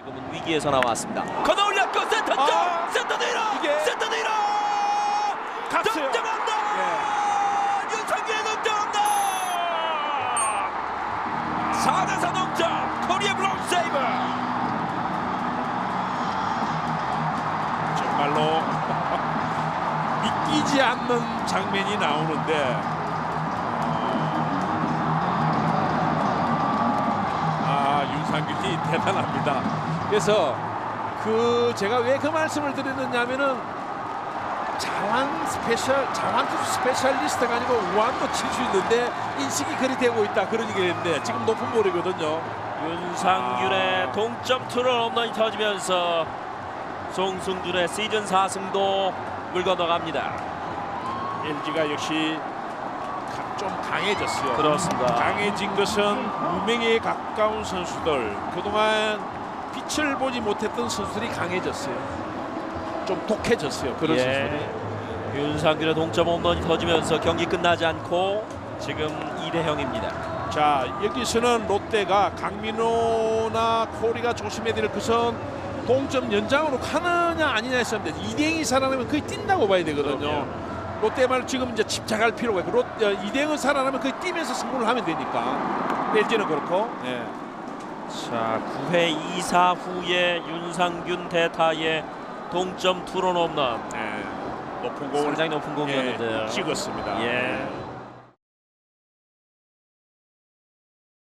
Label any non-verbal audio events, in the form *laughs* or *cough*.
지금은 위기에서 나왔습니다. 걷어 올렸고 센터 쪽 아, 센터 내로 이게 센터 내로 갔어요. 득점한다. 예. 윤상규의 득점한다. 4대4 동점 코리아 블록 세이버. 정말로 *laughs* 믿기지 않는 장면이 나오는데 아 윤상균이 대단합니다. 그래서 그 제가 왜 그 말씀을 드리느냐면은 자완 스페셜 자완 투수 스페셜리스트가 아니고 우완도 칠 수 있는데 인식이 그리 되고 있다 그런 얘기를 했는데 지금 높은 볼이거든요. 윤상균의 아. 동점 투런 홈런이 터지면서 송승준의 시즌 4승도 물 건너갑니다. LG가 역시 가- 좀 강해졌어요. 그렇습니다. 강해진 것은 무명에 가까운 선수들 그동안 빛을 보지 못했던 선수들이 강해졌어요. 좀 독해졌어요. 그런 예. 선수들이. 윤상균의 동점 홈런이 터지면서 경기 끝나지 않고 지금 2대 0입니다. 자 여기서는 롯데가 강민호나 코리가 조심해야 될 것은 동점 연장으로 가느냐 아니냐 했었는데 이대행이 살아나면 거의 뛴다고 봐야 되거든요. 그럼요. 롯데 말 지금 이제 집착할 필요가 있고 롯, 어, 이대행은 살아나면 거의 뛰면서 승부를 하면 되니까 LG는 그렇고 예. 자, 9회 2사 후에 윤상균 대타의 동점 투런 홈런. 예. 높은 공을 상당히 높은 공이었는데요. 예, 찍었습니다. 예.